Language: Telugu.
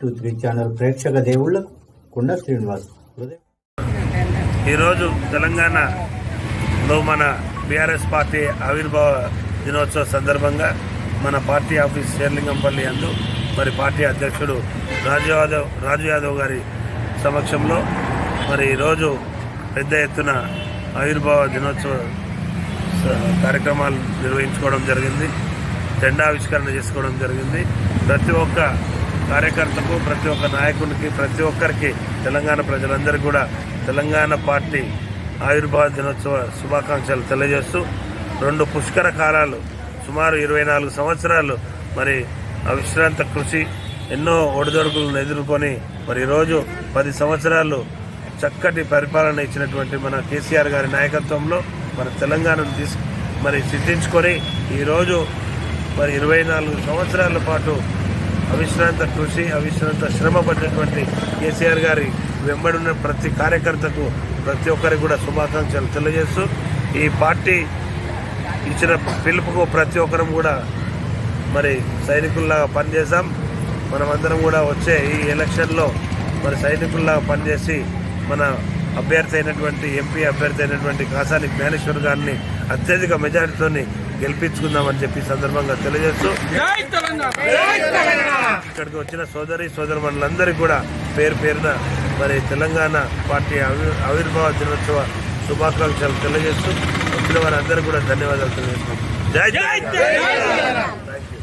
త్రీ ఛానల్ ప్రేక్షక దేవుళ్ళకు కుండ శ్రీనివాస్ ఈరోజు తెలంగాణలో మన బీఆర్ఎస్ పార్టీ ఆవిర్భావ దినోత్సవ సందర్భంగా మన పార్టీ ఆఫీస్ శేర్లింగంపల్లి అందు మరి పార్టీ అధ్యక్షుడు రాజు యాదవ్ రాజు యాదవ్ గారి సమక్షంలో మరి ఈరోజు పెద్ద ఎత్తున ఆవిర్భావ దినోత్సవ కార్యక్రమాలు నిర్వహించుకోవడం జరిగింది. జెండా ఆవిష్కరణ చేసుకోవడం జరిగింది. ప్రతి ఒక్క కార్యకర్తకు ప్రతి ఒక్క నాయకునికి ప్రతి ఒక్కరికి తెలంగాణ ప్రజలందరికీ కూడా తెలంగాణ పార్టీ ఆవిర్భావ దినోత్సవ శుభాకాంక్షలు తెలియజేస్తూ రెండు పుష్కర కాలాలు సుమారు ఇరవై నాలుగు సంవత్సరాలు మరి అవిశ్రాంత కృషి ఎన్నో ఒడిదొడుకులను ఎదుర్కొని మరి ఈరోజు పది సంవత్సరాలు చక్కటి పరిపాలన ఇచ్చినటువంటి మన కేసీఆర్ గారి నాయకత్వంలో మన తెలంగాణను తీసు మరి సిద్ధించుకొని ఈరోజు మరి ఇరవై నాలుగు సంవత్సరాల పాటు అవిశ్రాంత కృషి అవిశ్రాంత శ్రమ పడినటువంటి కేసీఆర్ గారి వెంబడున్న ప్రతి కార్యకర్తకు ప్రతి ఒక్కరికి కూడా శుభాకాంక్షలు తెలియజేస్తూ ఈ పార్టీ ఇచ్చిన పిలుపుకు ప్రతి ఒక్కరం కూడా మరి సైనికుల్లాగా పనిచేసాం మనమందరం కూడా వచ్చే ఈ ఎలక్షన్లో మరి సైనికుల్లాగా పనిచేసి మన అభ్యర్థి అయినటువంటి ఎంపీ అభ్యర్థి అయినటువంటి కాసాని జ్ఞానేశ్వర్ గారిని అత్యధిక మెజారిటీతో గెలిపించుకుందామని చెప్పి సందర్భంగా తెలియజేస్తూ ఇక్కడికి వచ్చిన సోదరి సోదరుమణులందరికీ కూడా పేరు పేరున మరి తెలంగాణ పార్టీ ఆవి- ఆవిర్భావ దినోత్సవ శుభాకాంక్షలు తెలియజేస్తూ వచ్చిన వారందరికీ కూడా ధన్యవాదాలు తెలియజేస్తున్నాం జై జై థ్యాంక్ యూ